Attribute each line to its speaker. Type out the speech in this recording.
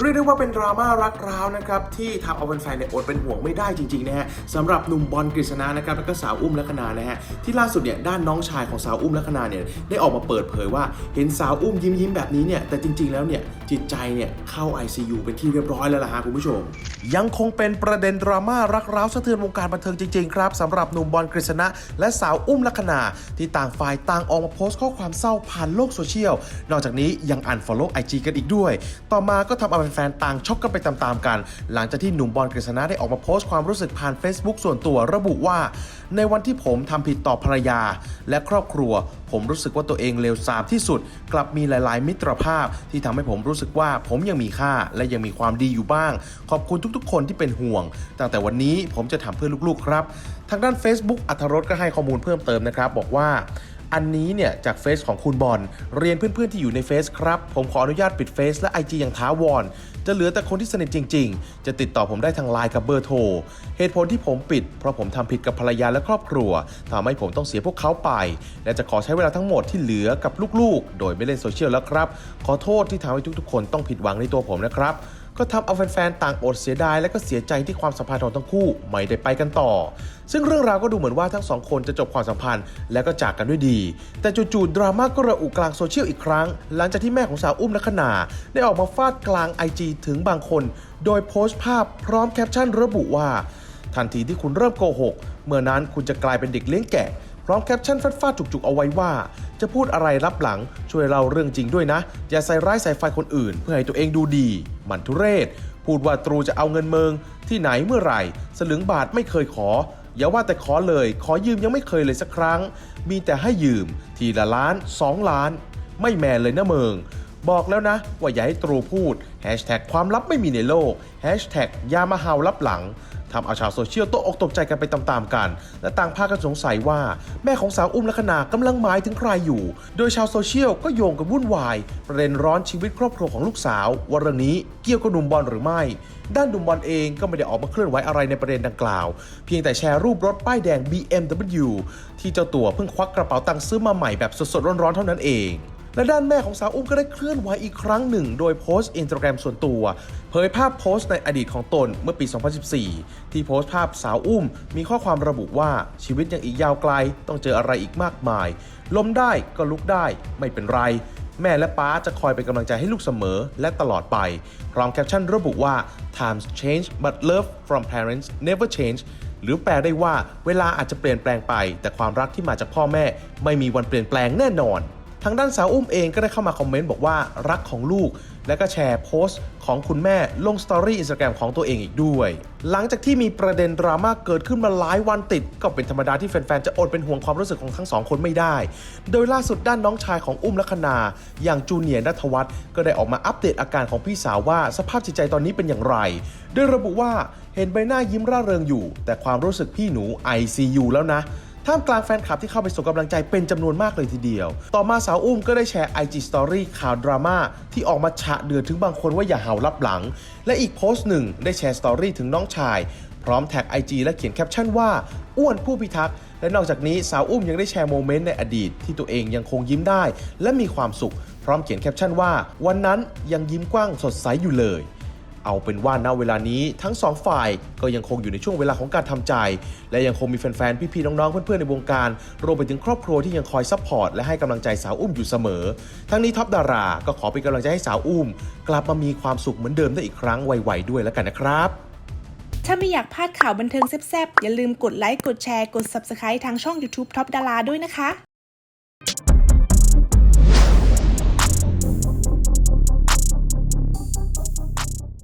Speaker 1: เรียกได้ว่าเป็นดราม่ารักร้าวนะครับที่ทำเอาแฟนๆเนี่ยอดเป็นห่วงไม่ได้จริงๆนะฮะสำหรับหนุ่มบอลกฤษณะนะครับแล้วก็สาวอุ้มลักษณานะฮะที่ล่าสุดเนี่ยด้านน้องชายของสาวอุ้มลักษณาเนี่ยได้ออกมาเปิดเผยว่าเห็นสาวอุ้มยิ้มยิ้มๆแบบนี้เนี่ยแต่จริงๆแล้วเนี่ยจิตใจเนี่ยเข้า ICU เป็นที่เรียบร้อยแล้วล่ะฮะคุณผู้ชม ยังคงเป็นประเด็นดราม่ารักร้าวสะเทือนวงการบันเทิงจริงๆครับสำหรับหนุ่มบอลกฤษณะและสาวอุ้มลักษณาที่ต่างฝ่ายต่างออกมาโพสต์ข้อความเศร้าผ่านโลกโซเชียลนอกจากนี้ยังอันฟอลโล่ไอจีกันอีกด้วย ต่อมาก็ทำเอาแฟนๆต่างช็อกกันไปตามๆกัน หลังจากที่หนุ่มบอลกฤษณะได้ออกมาโพสต์ความรู้สึกผ่าน Facebook ส่วนตัวระบุว่า ในวันที่ผมทำผิดต่อภรรยา และครอบครัว ผมรู้สึกว่าตัวเองเลวทรามที่สุด กลับมีหลาย ๆ มิตรภาพ ที่ทำให้ผมรู้สึกว่าผมยังมีค่า และยังมีความดีอยู่บ้าง ขอบคุณทุกๆ คนที่เป็นห่วงตั้งแต่วันนี้ผมจะทำเพื่อลูกๆครับ ทางด้าน Facebook อัธรสก็ให้ข้อมูลเพิ่มเติมนะครับ บอกว่า อันนี้เนี่ยจากเฟซของคุณบอลเรียนเพื่อนๆที่อยู่ในเฟซครับ ผมขออนุญาตปิดเฟซและ IG อย่างท้าวรจะเหลือแต่คนที่สนิทจริง ๆ จะติดต่อผมได้ทางไลน์กับเบอร์โทร เหตุผลที่ผมปิด เพราะผมทำผิดกับภรรยาและครอบครัวทำให้ผมต้องเสียพวกเขาไป และจะขอใช้เวลาทั้งหมดที่เหลือกับลูกๆ โดยไม่เล่นโซเชียลแล้วครับ ขอโทษที่ทำให้ทุกๆ คนต้องผิดหวังในตัวผมนะครับ ก็ทำเอาแฟนๆต่างอดเสียดาย และก็เสียใจที่ความสัมพันธ์ของทั้งคู่ไม่ได้ไปกันต่อ ซึ่งเรื่องราวก็ดูเหมือนว่าทั้งสองคนจะจบความสัมพันธ์ และก็จากกันด้วยดี แต่จู่ๆดราม่าก็ระอุกลางโซเชียลอีกครั้ง หลังจากที่แม่ของสาวอุ้มลักษณาได้ออกมาฟาดกลาง IG ถึงบางคน โดยโพสต์ภาพพร้อมแคปชั่นระบุว่า ทันทีที่คุณเริ่มโกหกเมื่อนั้นคุณจะกลายเป็นเด็กเลี้ยงแกะพร้อมแคปชั่นฟาดๆจุกๆเอาไว้ว่า จะพูดอะไรรับหลังช่วยเล่าเรื่องจริงด้วยนะ อย่าใส่ร้ายใส่ไฟคนอื่น เพื่อให้ตัวเองดูดี มันทุเรศ พูดว่าตรูจะเอาเงินเมือง ที่ไหนเมื่อไหร่ สลึงบาทไม่เคยขอ อย่าว่าแต่ขอเลย ขอยืมยังไม่เคยเลยสักครั้ง มีแต่ให้ยืม ทีละล้านสองล้าน ไม่แมนเลยนะเมืองบอกแล้วนะว่าอย่าให้ตรูพูดแฮชแท็กความลับไม่มีในโลกแฮชแท็กยามาฮาวลับหลัง ทำเอาชาวโซเชียลตกอกตกใจกันไปตามๆกัน และต่างพากันสงสัยว่าแม่ของสาวอุ้มลักษณากำลังหมายถึงใครอยู่ โดยชาวโซเชียลก็โยงกันวุ่นวาย ประเด็นร้อนชีวิตครอบครัวของลูกสาวว่าเรื่องนี้เกี่ยวกับหนุ่มบอลหรือไม่ ด้านหนุ่มบอลเองก็ไม่ได้ออกมาเคลื่อนไหวอะไรในประเด็นดังกล่าว เพียงแต่แชร์รูปรถป้ายแดง BMW ที่เจ้าตัวเพิ่งควักกระเป๋าตังค์ซื้อมาใหม่แบบสดๆร้อนๆเท่านั้นเอง และด้านแม่ของสาวอุ้มก็ได้เคลื่อนไหวอีกครั้งหนึ่ง โดยโพสต์อินสตาแกรมส่วนตัว เผยภาพโพสต์ในอดีตของตนเมื่อปี 2014 ที่โพสต์ภาพสาวอุ้ม มีข้อความระบุว่าชีวิตยังอีกยาวไกล ต้องเจออะไรอีกมากมาย ล้มได้ก็ลุกได้ไม่เป็นไร แม่และป้าจะคอยเป็นกำลังใจให้ลูกเสมอและตลอดไป พร้อมแคปชั่นระบุว่า times change but love from parents never change หรือแปลได้ว่าเวลาอาจจะเปลี่ยนแปลงไป แต่ความรักที่มาจากพ่อแม่ไม่มีวันเปลี่ยนแปลงแน่นอน ทางด้านสาวอุ้มเองก็ได้เข้ามาคอมเมนต์บอกว่ารักของลูก และก็แชร์โพสต์ของคุณแม่ลงสตอรี่อินสตาแกรมของตัวเองอีกด้วย หลังจากที่มีประเด็นดราม่าเกิดขึ้นมาหลายวันติด ก็เป็นธรรมดาที่แฟนๆ จะอดเป็นห่วงความรู้สึกของทั้งสองคนไม่ได้ โดยล่าสุดด้านน้องชายของอุ้มลักษณาอย่างจูเนียร์นัทวัฒน์ก็ได้ออกมาอัปเดตอาการของพี่สาวว่าสภาพจิตใจตอนนี้เป็นอย่างไร โดยระบุว่าเห็นใบหน้ายิ้มร่าเริงอยู่ แต่ความรู้สึกพี่หนู ICU แล้วนะ ท่ามกลางแฟนคลับที่เข้าไปส่งกำลังใจเป็นจำนวนมากเลยทีเดียว ต่อมาสาวอุ้มก็ได้แชร์ IG Story ข่าวดราม่าที่ออกมาฉะเดือดถึงบางคนว่าอย่าเห่ารับหลัง และอีกโพสต์หนึ่งได้แชร์สตอรี่ถึงน้องชาย พร้อมแท็ก IG และเขียนแคปชั่นว่า อ้วนผู้พิทักษ์และนอกจากนี้สาวอุ้มยังได้แชร์โมเมนต์ในอดีตที่ตัวเองยังคงยิ้มได้ และมีความสุข พร้อมเขียนแคปชั่นว่า วันนั้นยังยิ้มกว้างสดใสอยู่เลย เอาเป็นว่าณเวลานี้ทั้งสองฝ่ายก็ยังคงอยู่ในช่วงเวลาของการทำใจ และยังคงมีแฟนๆ พี่ๆ น้องๆ เพื่อนๆ ในวงการ รวมไปถึงครอบครัวที่ยังคอยซัพพอร์ตและให้กำลังใจสาวอุ้มอยู่เสมอ ทั้งนี้ท็อปดาราก็ขอเป็นกำลังใจให้สาวอุ้ม กลับมามีความสุขเหมือนเดิมได้อีกครั้งไวๆด้วยแล้วกันนะครับ
Speaker 2: ถ้าไม่อยากพลาดข่าวบันเทิงแซ่บๆ อย่าลืมกดไลค์ กดแชร์ กด Subscribe ทางช่อง YouTube Top ดาราด้วยนะคะ